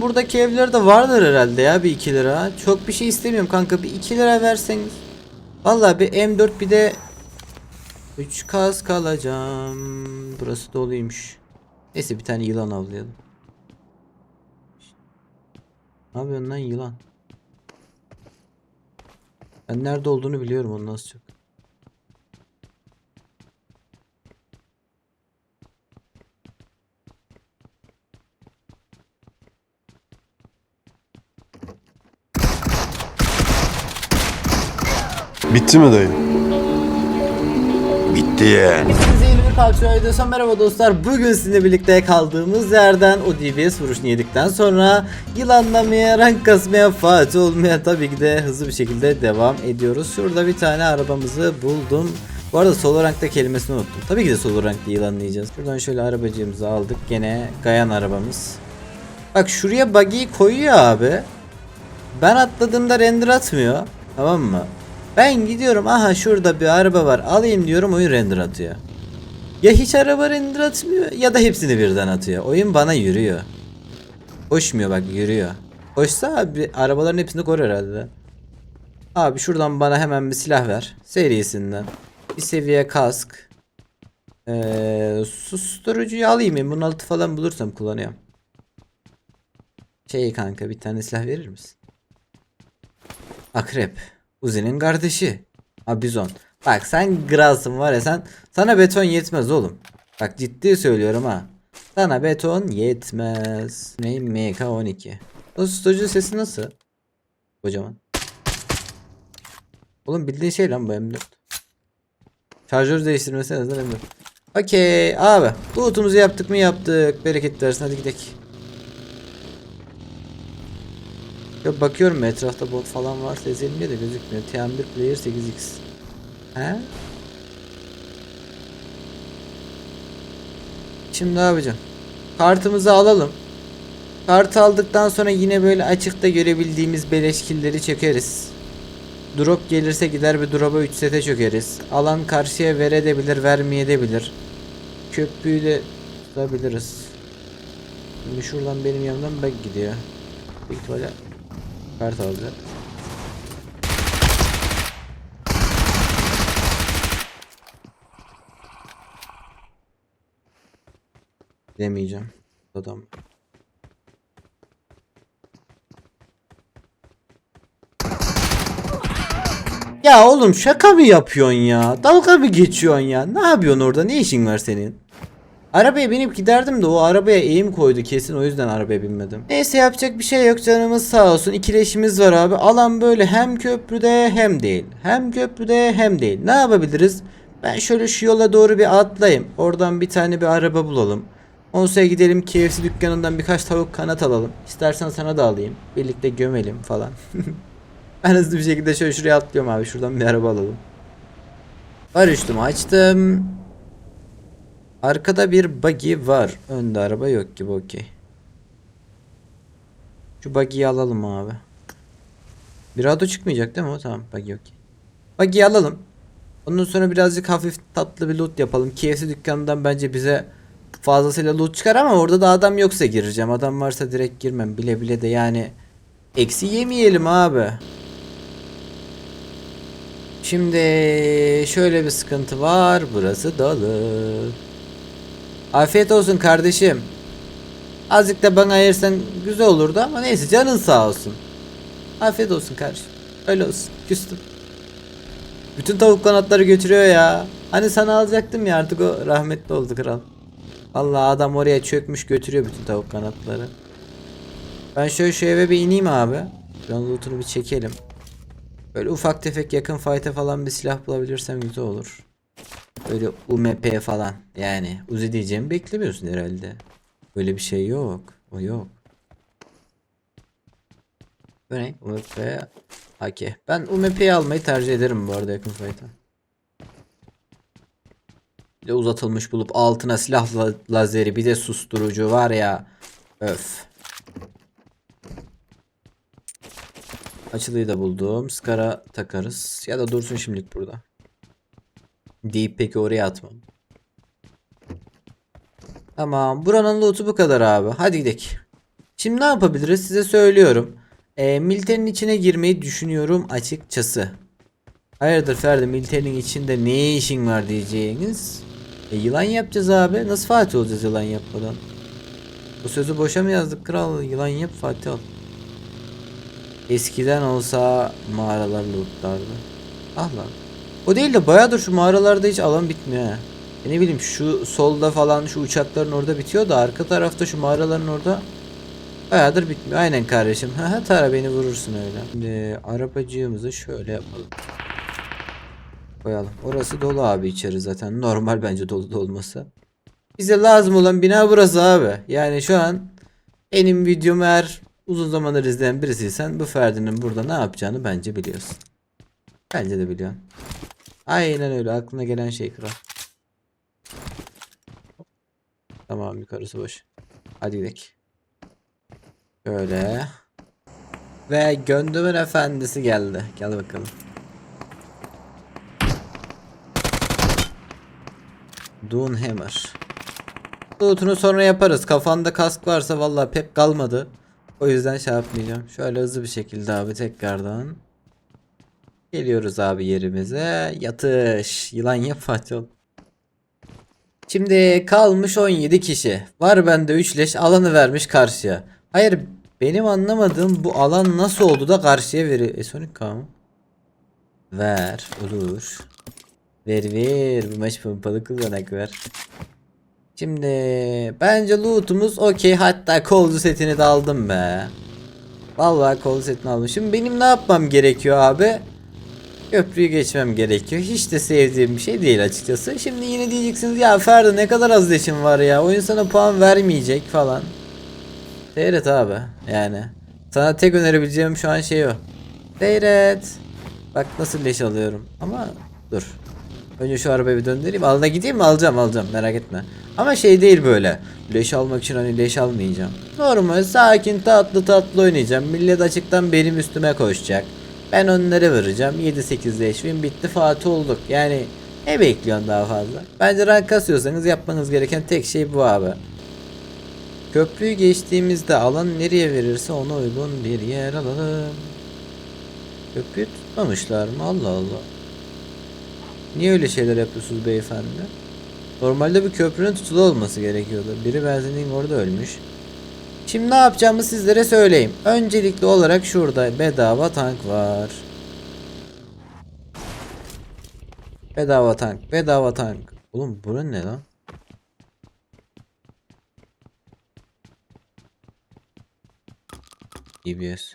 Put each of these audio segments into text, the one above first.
Buradaki evlerde vardır herhalde ya bir 2 lira. Çok bir şey istemiyorum kanka bir 2 lira verseniz. Vallahi bir M4 bir de 3 kask alacağım. Burası doluymuş. Neyse bir tane yılan avlayalım. Ne yapıyorsun lan yılan? Ben nerede olduğunu biliyorum ondan az Bitti mi dayı? Bitti yani. Hepinize yeni bir Kalkçı videosu merhaba dostlar. Bugün sizinle birlikte kaldığımız yerden o DBS vuruşunu yedikten sonra yılanlamaya, rank kasmaya, fatih olmaya tabii ki de hızlı bir şekilde devam ediyoruz. Şurada bir tane arabamızı buldum. Bu arada solo rankta kelimesini unuttum. Tabii ki de solo rankta yılanlayacağız. Şuradan şöyle arabacığımızı aldık. Gene Gayan arabamız. Bak şuraya buggy'yi koyuyor abi. Ben atladığımda render atmıyor. Tamam mı? Ben gidiyorum aha şurada bir araba var alayım diyorum oyun render atıyor. Ya hiç araba render atmıyor ya da hepsini birden atıyor. Oyun bana yürüyor. Koşmuyor bak yürüyor. Koşsa abi arabaların hepsini kor herhalde. Abi şuradan bana hemen bir silah ver. Serisinden. Bir seviye kask. Ee, susturucuyu alayım. M16 falan bulursam kullanıyorum. Şey kanka bir tane silah verir misin? Akrep. Uzi'nin kardeşi. Ha bizon. Bak sen grasın var ya sen sana beton yetmez oğlum. Bak ciddi söylüyorum ha. Sana beton yetmez. Ne MK12. O stocu sesi nasıl? Kocaman. Oğlum bildiğin şey lan bu M4. Şarjör değiştirmesi en azından M4. Okey abi. Loot'umuzu yaptık mı yaptık. Bereket versin hadi gidelim. Ya bakıyorum etrafta bot falan varsa ezelim diye de gözükmüyor. TM1 player 8x. He? Şimdi ne yapacağım? Kartımızı alalım. Kartı aldıktan sonra yine böyle açıkta görebildiğimiz beleşkilleri çekeriz. Drop gelirse gider bir drop'a 3 sete çökeriz. Alan karşıya veredebilir, vermeyebilir. Köprüyü de tutabiliriz. Şimdi şuradan benim yanımdan bak gidiyor. Büyük kart alacak. Demeyeceğim. Adam. Ya oğlum şaka mı yapıyorsun ya? Dalga mı geçiyorsun ya? Ne yapıyorsun orada? Ne işin var senin? Arabaya binip giderdim de o arabaya eğim koydu kesin o yüzden arabaya binmedim. Neyse yapacak bir şey yok canımız sağ olsun. İkileşimiz var abi. Alan böyle hem köprüde hem değil. Hem köprüde hem değil. Ne yapabiliriz? Ben şöyle şu yola doğru bir atlayayım. Oradan bir tane bir araba bulalım. Onsa'ya gidelim KFC dükkanından birkaç tavuk kanat alalım. İstersen sana da alayım. Birlikte gömelim falan. ben hızlı bir şekilde şöyle şuraya atlıyorum abi. Şuradan bir araba alalım. Üstümü açtım. Arkada bir buggy var. Önde araba yok gibi okey. Şu buggy'yi alalım abi. Bir adı çıkmayacak değil mi o? Tamam buggy okey. Buggy'yi alalım. Ondan sonra birazcık hafif tatlı bir loot yapalım. KFC dükkanından bence bize fazlasıyla loot çıkar ama orada da adam yoksa gireceğim. Adam varsa direkt girmem. Bile bile de yani eksi yemeyelim abi. Şimdi şöyle bir sıkıntı var. Burası dolu. Afiyet olsun kardeşim. Azıcık da bana ayırsan güzel olurdu ama neyse canın sağ olsun. Afiyet olsun kardeşim. Öyle olsun. Küstüm. Bütün tavuk kanatları götürüyor ya. Hani sana alacaktım ya artık o rahmetli oldu kral. Vallahi adam oraya çökmüş götürüyor bütün tavuk kanatları. Ben şöyle şu eve bir ineyim abi. Şuradan lootunu bir çekelim. Böyle ufak tefek yakın fight'e falan bir silah bulabilirsem güzel olur. Böyle UMP falan. Yani Uzi diyeceğimi beklemiyorsun herhalde. Böyle bir şey yok. O yok. Bu? UMP AK. Ben UMP'yi almayı tercih ederim bu arada yakın fight'a. Bir de uzatılmış bulup altına silah la- lazeri bir de susturucu var ya. Öf. Açılıyı da buldum. Skara takarız. Ya da dursun şimdilik burada. Deyip peki oraya atmam. Tamam. Buranın loot'u bu kadar abi. Hadi gidelim. Şimdi ne yapabiliriz size söylüyorum. E, militerin içine girmeyi düşünüyorum açıkçası. Hayırdır Ferdi militerin içinde ne işin var diyeceğiniz. E, yılan yapacağız abi. Nasıl Fatih olacağız yılan yapmadan? Bu sözü boşa mı yazdık kral? Yılan yap Fatih ol. Eskiden olsa mağaralar lootlardı. Ah lan. O değil de bayağıdır şu mağaralarda hiç alan bitmiyor ha. E ne bileyim şu solda falan şu uçakların orada bitiyor da arka tarafta şu mağaraların orada bayağıdır bitmiyor. Aynen kardeşim. Ha tara beni vurursun öyle. Şimdi arabacığımızı şöyle yapalım. Koyalım. Orası dolu abi içeri zaten. Normal bence dolu da olması. Bize lazım olan bina burası abi. Yani şu an benim videomu eğer uzun zamandır izleyen birisiysen bu Ferdi'nin burada ne yapacağını bence biliyorsun. Bence de biliyorsun. Aynen öyle aklına gelen şey kral. Tamam yukarısı boş. Hadi gidelim. Böyle. Ve gönlümün efendisi geldi. Gel bakalım. Doomhammer. Loot'unu sonra yaparız. Kafanda kask varsa vallahi pek kalmadı. O yüzden şey yapmayacağım. Şöyle hızlı bir şekilde abi tekrardan. Geliyoruz abi yerimize. Yatış. Yılan yap Fatih. Şimdi kalmış 17 kişi. Var bende 3 leş alanı vermiş karşıya. Hayır benim anlamadığım bu alan nasıl oldu da karşıya veriyor. E Sonic K mı? Ver. Olur. Ver ver. Bu maç pompalı kullanak ver. Şimdi bence loot'umuz okey. Hatta kolcu setini de aldım be. Vallahi kolcu setini aldım. Şimdi benim ne yapmam gerekiyor abi? Köprüyü geçmem gerekiyor. Hiç de sevdiğim bir şey değil açıkçası. Şimdi yine diyeceksiniz ya Ferdi ne kadar az leşin var ya. Oyun sana puan vermeyecek falan. Seyret abi. Yani. Sana tek önerebileceğim şu an şey o. Seyret. Bak nasıl leş alıyorum. Ama dur. Önce şu arabayı bir döndüreyim. Alına gideyim mi? Alacağım alacağım. Merak etme. Ama şey değil böyle. Leş almak için hani leş almayacağım. Normal sakin tatlı tatlı oynayacağım. Millet açıktan benim üstüme koşacak. Ben onları vereceğim. 7-8 leş win bitti Fatih olduk. Yani ne bekliyorsun daha fazla? Bence rank kasıyorsanız yapmanız gereken tek şey bu abi. Köprüyü geçtiğimizde alan nereye verirse ona uygun bir yer alalım. Köprüyü tutmamışlar mı? Allah Allah. Niye öyle şeyler yapıyorsunuz beyefendi? Normalde bir köprünün tutulu olması gerekiyordu. Biri benzinliğin orada ölmüş. Şimdi ne yapacağımı sizlere söyleyeyim. Öncelikli olarak şurada bedava tank var. Bedava tank, bedava tank. Oğlum bu ne lan? DBS.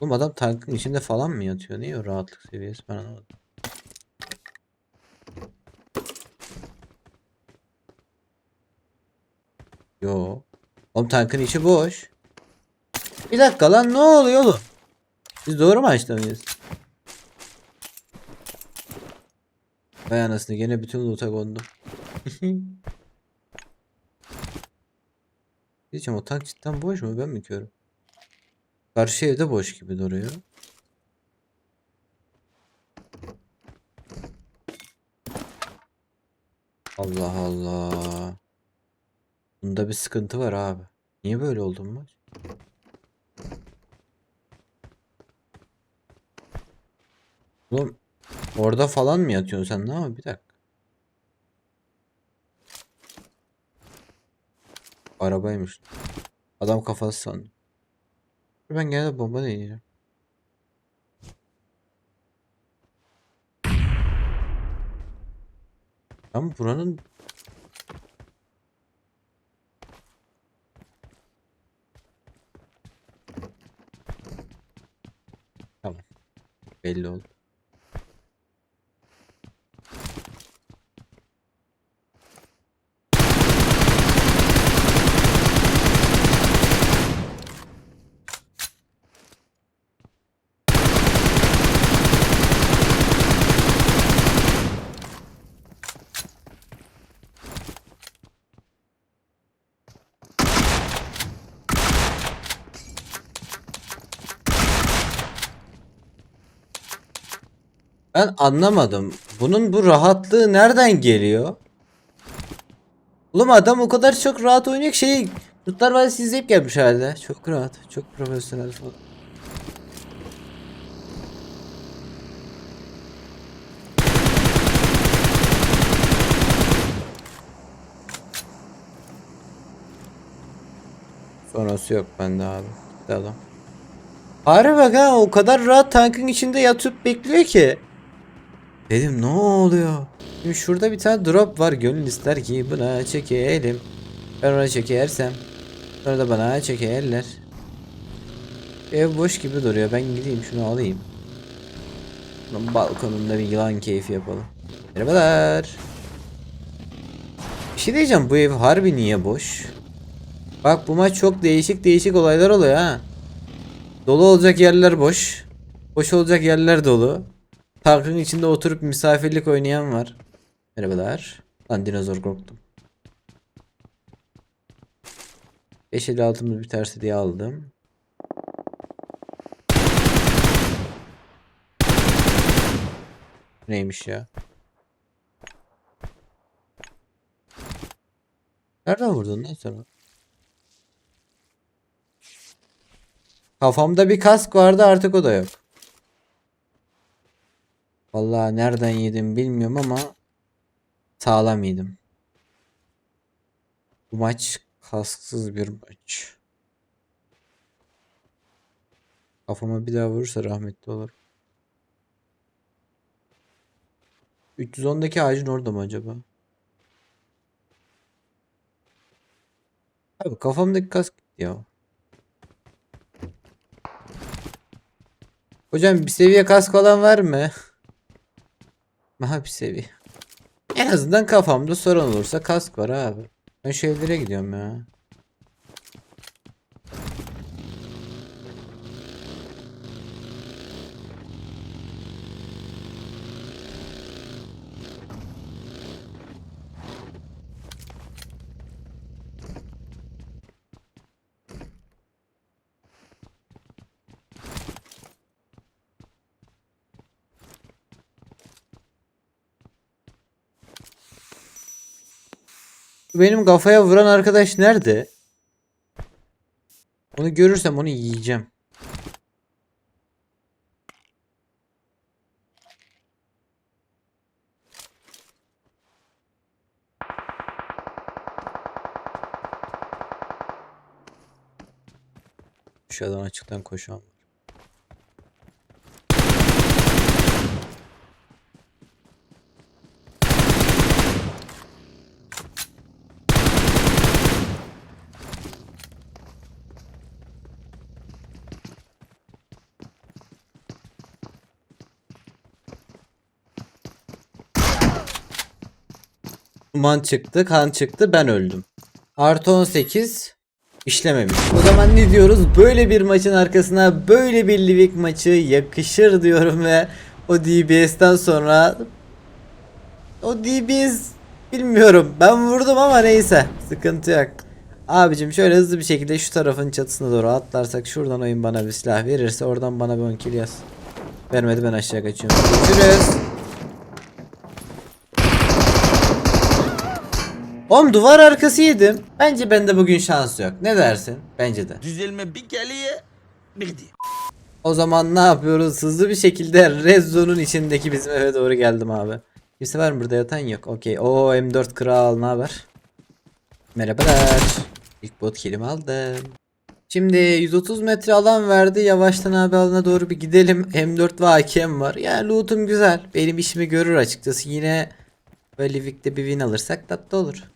Oğlum adam tankın içinde falan mı yatıyor? Niye o rahatlık seviyesi ben anlamadım. Yo. Oğlum tankın içi boş. Bir dakika lan ne oluyor oğlum? Biz doğru mu açtı mıyız? Vay anasını gene bütün loot'a kondum. Diyeceğim o tank cidden boş mu ben mi körüm? Karşı evde boş gibi duruyor. Allah Allah. Bunda bir sıkıntı var abi. Niye böyle oldu bu maç? Oğlum orada falan mı yatıyorsun sen? Ne ama bir dakika. Arabaymış. Adam kafası sandım. Ben gene de bomba deneyeceğim. Ama buranın Tamam. Belli oldu. Ben anlamadım. Bunun bu rahatlığı nereden geliyor? Oğlum adam o kadar çok rahat oynuyor ki şey Kurtlar Vadisi izleyip gelmiş herhalde. Çok rahat. Çok profesyonel falan. Sonrası yok bende abi. Gitti adam. Harbi bak ha o kadar rahat tankın içinde yatıp bekliyor ki. Dedim ne oluyor? Şimdi şurada bir tane drop var. Gönül ister ki buna çekelim. Ben ona çekersem. Sonra da bana çekerler. Ev boş gibi duruyor. Ben gideyim şunu alayım. Bunun balkonunda bir yılan keyfi yapalım. Merhabalar. Bir şey diyeceğim bu ev harbi niye boş? Bak bu maç çok değişik değişik olaylar oluyor ha. Dolu olacak yerler boş. Boş olacak yerler dolu. Parkın içinde oturup misafirlik oynayan var. Merhabalar. Lan dinozor korktum. 556'mız biterse diye aldım. Neymiş ya? Nereden vurdun lan sen? Kafamda bir kask vardı artık o da yok. Vallahi nereden yedim bilmiyorum ama sağlam yedim. Bu maç kasksız bir maç. Kafama bir daha vurursa rahmetli olur. 310'daki ağacın orada mı acaba? Abi kafamdaki kask ya. Hocam bir seviye kask olan var mı? Aha bir seviye. En azından kafamda sorun olursa kask var abi. Ben şu evlere gidiyorum ya. Benim kafaya vuran arkadaş nerede? Onu görürsem onu yiyeceğim. Aşağıdan açıktan koşan. Duman çıktı, kan çıktı, ben öldüm. Artı 18 işlememiş. O zaman ne diyoruz? Böyle bir maçın arkasına böyle bir Livik maçı yakışır diyorum ve o DBS'ten sonra o DBS bilmiyorum. Ben vurdum ama neyse. Sıkıntı yok. Abicim şöyle hızlı bir şekilde şu tarafın çatısına doğru atlarsak şuradan oyun bana bir silah verirse oradan bana bir 10 kill yaz. Vermedi ben aşağı kaçıyorum. Görüşürüz. Oğlum duvar arkası yedim. Bence bende bugün şans yok. Ne dersin? Bence de. Düzelme bir geliye bir gidiyor. O zaman ne yapıyoruz? Hızlı bir şekilde Red Zone'un içindeki bizim eve doğru geldim abi. Kimse var mı burada yatan yok. Okey. O M4 kral ne haber? Merhabalar. İlk bot kilimi aldım. Şimdi 130 metre alan verdi. Yavaştan abi alana doğru bir gidelim. M4 ve AKM var. Yani loot'um güzel. Benim işimi görür açıkçası. Yine böyle Livik'te bir win alırsak tatlı olur.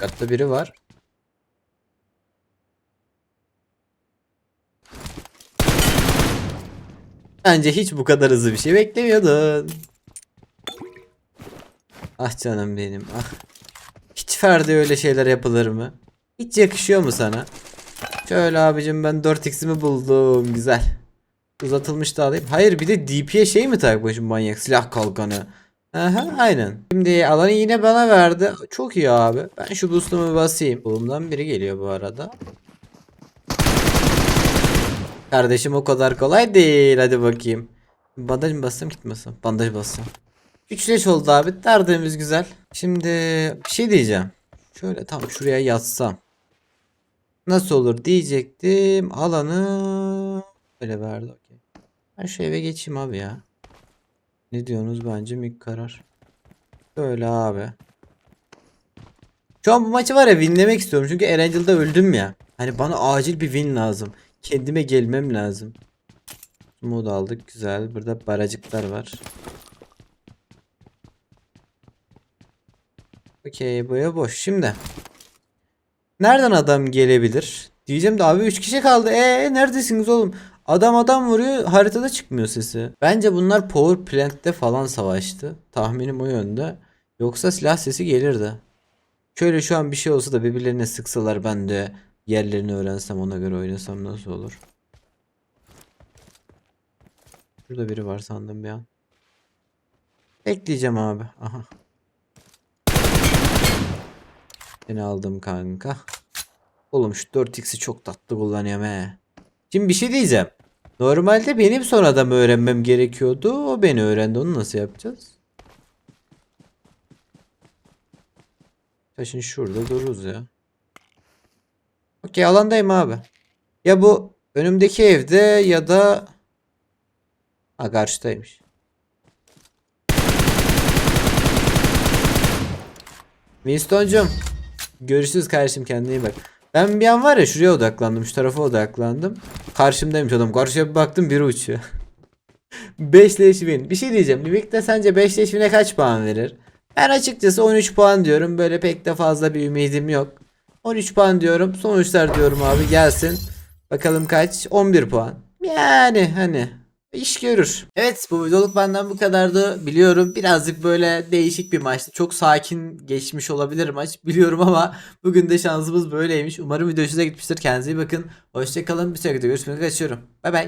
Katta biri var. Bence hiç bu kadar hızlı bir şey beklemiyordun. Ah canım benim ah. Hiç Ferdi öyle şeyler yapılır mı? Hiç yakışıyor mu sana? Şöyle abicim ben 4x'imi buldum güzel. Uzatılmış da alayım. Hayır bir de DP'ye şey mi takmışım manyak silah kalkanı. Aha aynen. Şimdi alanı yine bana verdi. Çok iyi abi. Ben şu boost'umu basayım. Kolumdan biri geliyor bu arada. Kardeşim o kadar kolay değil. Hadi bakayım. Bandaj mı bassam gitmesin. Bandaj bassam. Üçleş oldu abi. Tertemiz güzel. Şimdi bir şey diyeceğim. Şöyle tam şuraya yatsam. Nasıl olur diyecektim. Alanı böyle verdi. Okey. Ben şu eve geçeyim abi ya. Ne diyorsunuz bence mük karar. Böyle abi. Şu an bu maçı var ya winlemek istiyorum. Çünkü Erangel'da öldüm ya. Hani bana acil bir win lazım. Kendime gelmem lazım. Mod aldık güzel. Burada baracıklar var. Okey boya boş. Şimdi. Nereden adam gelebilir? Diyeceğim de abi 3 kişi kaldı. E neredesiniz oğlum? Adam adam vuruyor haritada çıkmıyor sesi. Bence bunlar power plant'te falan savaştı. Tahminim o yönde. Yoksa silah sesi gelirdi. Şöyle şu an bir şey olsa da birbirlerine sıksalar ben de yerlerini öğrensem ona göre oynasam nasıl olur? Şurada biri var sandım bir an. Bekleyeceğim abi. Aha. Seni aldım kanka. Oğlum şu 4x'i çok tatlı kullanıyorum he. Şimdi bir şey diyeceğim. Normalde benim sonradan öğrenmem gerekiyordu. O beni öğrendi. Onu nasıl yapacağız? Taşın şurada dururuz ya. Okey alandayım abi. Ya bu önümdeki evde ya da ha karşıdaymış. Winston'cum görüşürüz kardeşim kendine iyi bak. Ben bir an var ya şuraya odaklandım şu tarafa odaklandım. Karşımdaymış adam karşıya bir baktım biri uçuyor. 5 leş. Bir şey diyeceğim. Livik'te sence 5 leş kaç puan verir? Ben açıkçası 13 puan diyorum. Böyle pek de fazla bir ümidim yok. 13 puan diyorum. Sonuçlar diyorum abi gelsin. Bakalım kaç? 11 puan. Yani hani iş görür. Evet bu videoluk benden bu kadardı. Biliyorum birazcık böyle değişik bir maçtı. Çok sakin geçmiş olabilir maç. Biliyorum ama bugün de şansımız böyleymiş. Umarım video hoşunuza gitmiştir. Kendinize iyi bakın. Hoşçakalın. Bir sonraki videoda görüşmek üzere. Kaçıyorum. Bay bay.